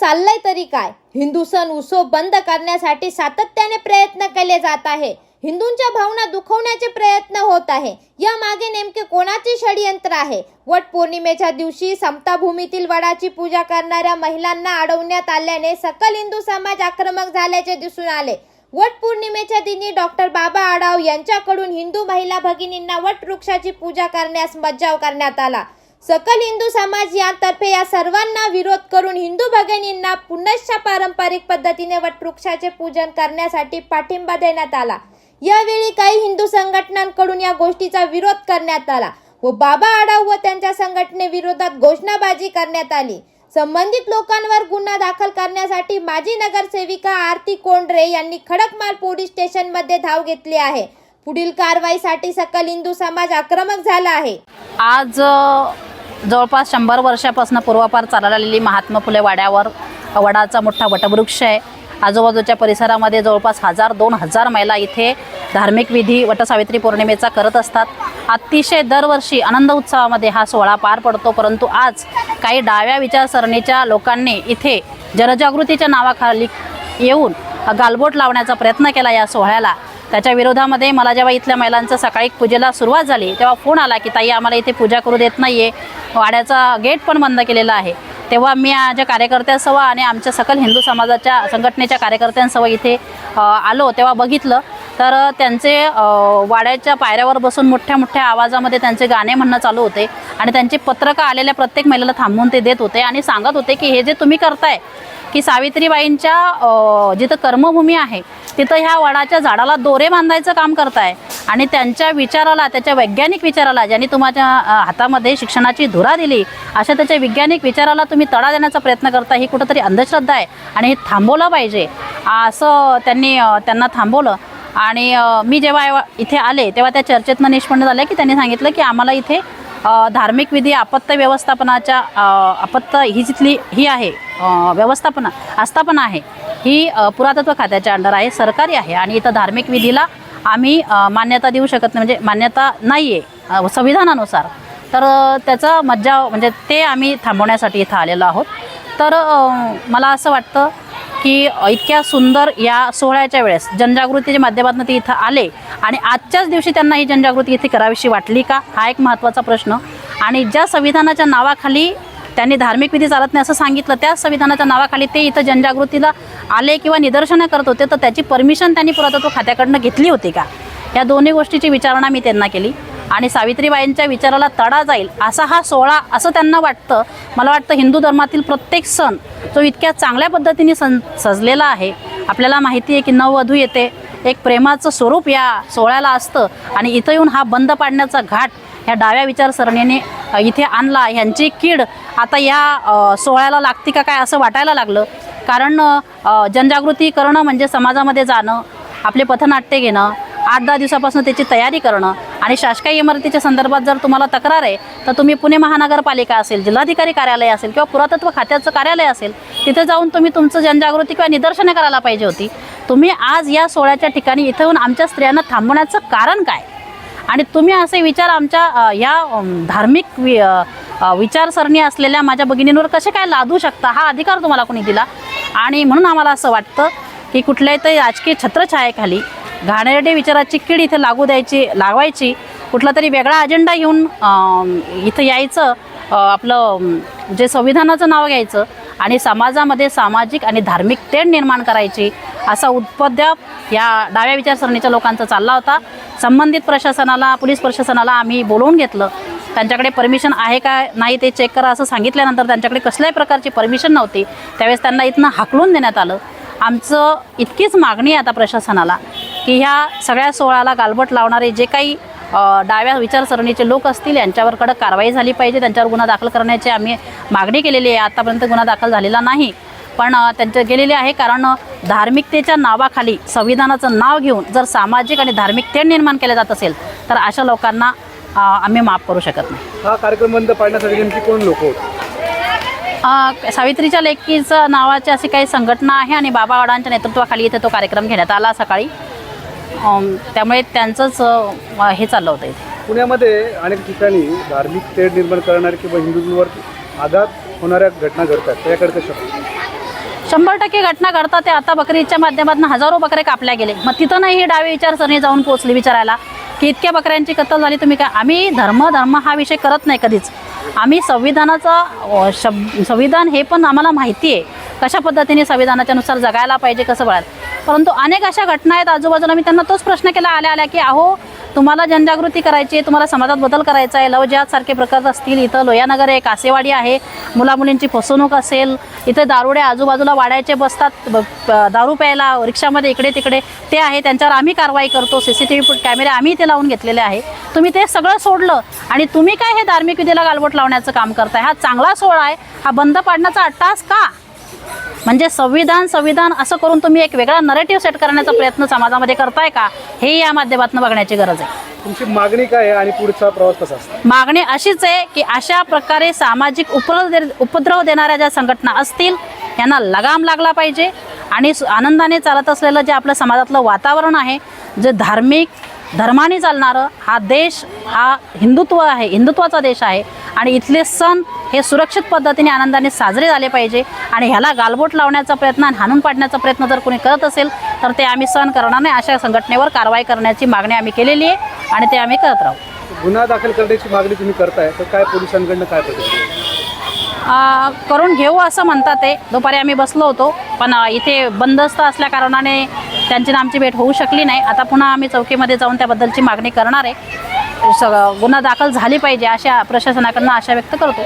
चाललंय तरी काय? हिंदू सण उत्सव बंद करण्यासाठी सातत्याने प्रयत्न केले जात आहे. हिंदूंच्या भावना दुखवण्याचे प्रयत्न होत आहे. या मागे नेमके कोणाचे षडयंत्र आहे? वट पौर्णिमेच्या दिवशी समताभूमीतील वडाची पूजा करणाऱ्या महिलांना अडवण्यात आल्याने सकल हिंदू समाज आक्रमक झाल्याचे दिसून आले. वट पौर्णिमेच्या दिनी डॉक्टर बाबा आडाव यांच्याकडून हिंदू महिला भगिनींना वट वृक्षाची पूजा करण्यास मज्जाव करण्यात आला. सकल हिंदू समाज यातर्फे या सर्वांना विरोध करून हिंदू भगिनींना पुनश्च पारंपरिक पद्धतीने वटवृक्षाचे पूजन करण्यासाठी पाठिंबा देण्यात आला. यावेळी काही हिंदू संघटनांकडून या गोष्टीचा विरोध करण्यात आला व बाबा आडाव व त्यांच्या संघटनेविरोधात घोषणाबाजी करण्यात आली. संबंधित लोकांवर गुन्हा दाखल करण्यासाठी माजी नगरसेविका आरती कोंडरे यांनी खडकमाल पोलीस स्टेशनमध्ये धाव घेतली आहे. पुढील कारवाईसाठी सकल हिंदू समाज आक्रमक झाला आहे. आज जवळपास शंभर वर्षापासून पूर्वापार चालत आलेली महात्मा फुले वाड्यावर वडाचा मोठा वटवृक्ष आहे. आजूबाजूच्या परिसरामध्ये जवळपास हजार दोन हजार महिला इथे धार्मिक विधी वटसावित्री पौर्णिमेचा करत असतात. अतिशय दरवर्षी आनंद उत्सवामध्ये हा सोहळा पार पडतो परंतु आज काही डाव्या विचारसरणीच्या लोकांनी इथे जनजागृतीच्या नावाखाली येऊन गालबोट लावण्याचा प्रयत्न केला या सोहळ्याला. त्याच्या विरोधामध्ये मला जेव्हा इथल्या महिलांचं सकाळी पूजेला सुरुवात झाली. तेव्हा फोन आला की ताई आम्हाला इथे पूजा करू देत नाही आहे वाड्याचा गेट पण बंद केलेला आहे. तेव्हा मी माझ्या कार्यकर्त्यांसह आणि आमच्या सकल हिंदू समाजाच्या संघटनेच्या कार्यकर्त्यांसह इथे आलो. तेव्हा बघितलं तर त्यांचे वाड्याच्या पायऱ्यावर बसून मोठ्या मोठ्या आवाजामध्ये त्यांचे गाणे म्हणणं चालू होते आणि त्यांचे पत्रकं आलेल्या प्रत्येक महिलेला थांबवून ते देत होते आणि सांगत होते की हे जे तुम्ही करताय की सावित्रीबाईंच्या जिथं कर्मभूमी आहे तिथं ह्या वडाच्या झाडाला दोरे बांधायचं काम करताय आणि त्यांच्या विचाराला त्याच्या वैज्ञानिक विचाराला ज्यांनी तुमच्या हातामध्ये शिक्षणाची धुरा दिली अशा त्याच्या वैज्ञानिक विचाराला तुम्ही तडा देण्याचा प्रयत्न करता ही कुठंतरी अंधश्रद्धा आहे आणि हे थांबवलं पाहिजे. असं त्यांनी त्यांना थांबवलं. आणि मी जेव्हा इथे आले तेव्हा त्या चर्चेतनं निष्पन्न झालं की त्यांनी सांगितलं की आम्हाला इथे धार्मिक विधी आपत्त व्यवस्थापनाच्या आपत्त ही जिथली ही आहे व्यवस्थापना आस्थापना आहे ही पुरातत्व खात्याच्या अंडर आहे सरकारी आहे आणि इथं धार्मिक विधीला आम्ही मान्यता देऊ शकत नाही म्हणजे मान्यता नाही आहे संविधानानुसार. तर त्याचा मज्जा म्हणजे ते आम्ही थांबवण्यासाठी इथं आलेलो आहोत. तर मला असं वाटतं की इतक्या सुंदर या सोहळ्याच्या वेळेस जनजागृतीच्या माध्यमातून ते इथं आले. आणि आजच्याच दिवशी त्यांना ही जनजागृती इथे करावीशी वाटली का? हा एक महत्त्वाचा प्रश्न. आणि ज्या संविधानाच्या नावाखाली त्यांनी धार्मिक विधी चालत नाही असं सांगितलं त्याच संविधानाच्या नावाखाली ते इथं जनजागृतीला आले किंवा निदर्शनं करत होते तर त्याची परमिशन त्यांनी पुरातत्व खात्याकडनं घेतली होती का? या दोन्ही गोष्टीची विचारणा मी त्यांना केली. आणि सावित्रीबाईंच्या विचाराला तडा जाईल असा हा सोहळा असं त्यांना वाटतं. मला वाटतं हिंदू धर्मातील प्रत्येक सण जो इतक्या चांगल्या पद्धतीने सण सजलेला आहे. आपल्याला माहिती आहे की नववधू येते. एक प्रेमाचं स्वरूप या सोहळ्याला असतं आणि इथं येऊन हा बंद पाडण्याचा घाट ह्या डाव्या विचारसरणीने इथे आणला. ह्यांची कीड आता या सोहळ्याला लागते का काय असं वाटायला लागलं. कारण जनजागृती करणं म्हणजे समाजामध्ये जाणं आपले पथनाट्य घेणं आठ दहा दिवसापासून त्याची तयारी करणं आणि शासकीय इमारतीच्या संदर्भात जर तुम्हाला तक्रार आहे तर तुम्ही पुणे महानगरपालिका असेल जिल्हाधिकारी कार्यालय असेल किंवा पुरातत्व खात्याचं कार्यालय असेल तिथे जाऊन तुम्ही तुमचं जनजागृती किंवा निदर्शने करायला पाहिजे होती. तुम्ही आज या सोहळ्याच्या ठिकाणी इथं येऊन आमच्या स्त्रियांना थांबवण्याचं कारण काय? आणि तुम्ही असे विचार आमच्या या धार्मिक वि विचारसरणी असलेल्या माझ्या भगिनींवर कसे काय लादू शकता हा अधिकार तुम्हाला कोणी दिला? आणि म्हणून आम्हाला असं वाटतं की कुठल्याही तरी राजकीय छत्रछायेखाली घाणेरडे विचाराची कीड इथे लागू द्यायची लावायची. कुठला तरी वेगळा अजेंडा घेऊन इथं यायचं. आपलं जे संविधानाचं नाव घ्यायचं आणि समाजामध्ये सामाजिक आणि धार्मिक तेढ निर्माण करायची असा उपद्याप या डाव्या विचारसरणीच्या लोकांचा चालला होता. संबंधित प्रशासनाला पोलीस प्रशासनाला आम्ही बोलवून घेतलं. त्यांच्याकडे परमिशन आहे का नाही ते चेक करा असं सांगितल्यानंतर त्यांच्याकडे कसल्याही प्रकारची परमिशन नव्हती. त्यावेळेस त्यांना इथनं हाकलून देण्यात आलं. आमचं इतकीच मागणी आहे आता प्रशासनाला. की ह्या सगळ्या सोहळ्याला गालबट लावणारे जे काही डाव्या विचारसरणीचे लोक असतील यांच्यावर कडक कारवाई झाली पाहिजे. त्यांच्यावर गुन्हा दाखल करण्याची आम्ही मागणी केलेली आहे. आतापर्यंत गुन्हा दाखल झालेला नाही. पण अ, त्यांच्या गेलेली आहे कारण धार्मिकतेच्या नावाखाली संविधानाचं नाव घेऊन जर सामाजिक आणि धार्मिक तेढ निर्माण केले जात असेल तर अशा लोकांना आम्ही माफ करू शकत नाही. हा कार्यक्रम बंद पाडण्यासाठी नेमकी कोण लोक सावित्रीच्या लेकीचं नावाची अशी काही संघटना आहे आणि बाबा वडांच्या नेतृत्वाखाली इथे तो कार्यक्रम घेण्यात आला सकाळी. त्यामुळे त्यांचंच हे चाललं होतं इथे. पुण्यामध्ये अनेक ठिकाणी धार्मिक तेढ निर्माण करणारे किंवा हिंदूंवर आघात होणाऱ्या घटना घडतात. त्याकडे शंभर टक्के घटना घडतात. ते आता बकरीच्या माध्यमातून हजारो बकरे कापल्या गेले. मग तिथं नाही ही डावी विचारसरणी जाऊन पोहोचली विचारायला की इतक्या बकऱ्यांची कत्तल झाली तुम्ही काय आम्ही धर्म धर्म हा विषय करत नाही कधीच. आम्ही संविधानाचा शब संविधान हे पण आम्हाला माहिती आहे. कशा पद्धतीने संविधानाच्या नुसार जगायला पाहिजे कसं बघायला परंतु अनेक अशा घटना आहेत. आजूबाजूला मी त्यांना तोच प्रश्न केला आल्या आल्या की अहो तुम्हाला जनजागृती करायची आहे तुम्हाला समाजात बदल करायचा आहे. लवजातसारखे सारखे प्रकार असतील. इथं लोयानगर आहे कासेवाडी आहे. मुलामुलींची फसवणूक असेल. इथे दारुडे आजूबाजूला वाड्याचे बसतात. ब- प- दारू प्यायला रिक्षामध्ये इकडे तिकडे ते आहे. त्यांच्यावर आम्ही कारवाई करतो. सी सी टी व्ही कॅमेरे आम्ही इथे लावून घेतलेले आहे. तुम्ही ते सगळं सोडलं आणि तुम्ही काय हे धार्मिक विधीला गालबोट लावण्याचं काम करताय? हा चांगला सोहळा आहे. हा बंद पाडण्याचा अट्टास का? म्हणजे संविधान संविधान असं करून तुम्ही एक वेगळा नरेटिव्ह सेट करण्याचा प्रयत्न समाजामध्ये करताय का? हे या माध्यमातून बघण्याची गरज आहे. तुमची मागणी काय आहे आणि पुढचा प्रवास कसा असतो? मागणी अशीच आहे की अशा प्रकारे सामाजिक उपद्रव उपद्रव देणाऱ्या ज्या संघटना असतील यांना लगाम लागला पाहिजे आणि आनंदाने चालत असलेलं जे आपलं समाजातलं वातावरण आहे जे धार्मिक धर्माने चालणारं हा देश हा हिंदुत्व आहे हिंदुत्वाचा देश आहे आणि इथले सण हे सुरक्षित पद्धतीने आनंदाने साजरे झाले पाहिजे आणि ह्याला गालबोट लावण्याचा प्रयत्न आणि हाणून पाडण्याचा प्रयत्न जर कोणी करत असेल तर ते आम्ही सहन करणार नाही. अशा संघटनेवर कारवाई करण्याची मागणी आम्ही केलेली आहे आणि ते आम्ही करत राहू. गुन्हा दाखल करण्याची मागणी तुम्ही करताय तर काय पोलिसांकडनं काय करून घेऊ असं म्हणतात ते. दुपारी आम्ही बसलो होतो पण इथे बंदस्त असल्या कारणाने त्यांची आमची भेट होऊ शकली नाही. आता पुन्हा आम्ही चौकीमध्ये जाऊन त्याबद्दलची मागणी करणार आहे. सगळं गुन्हा दाखल झाली पाहिजे अशा प्रशासनाकडनं आशा व्यक्त करतो.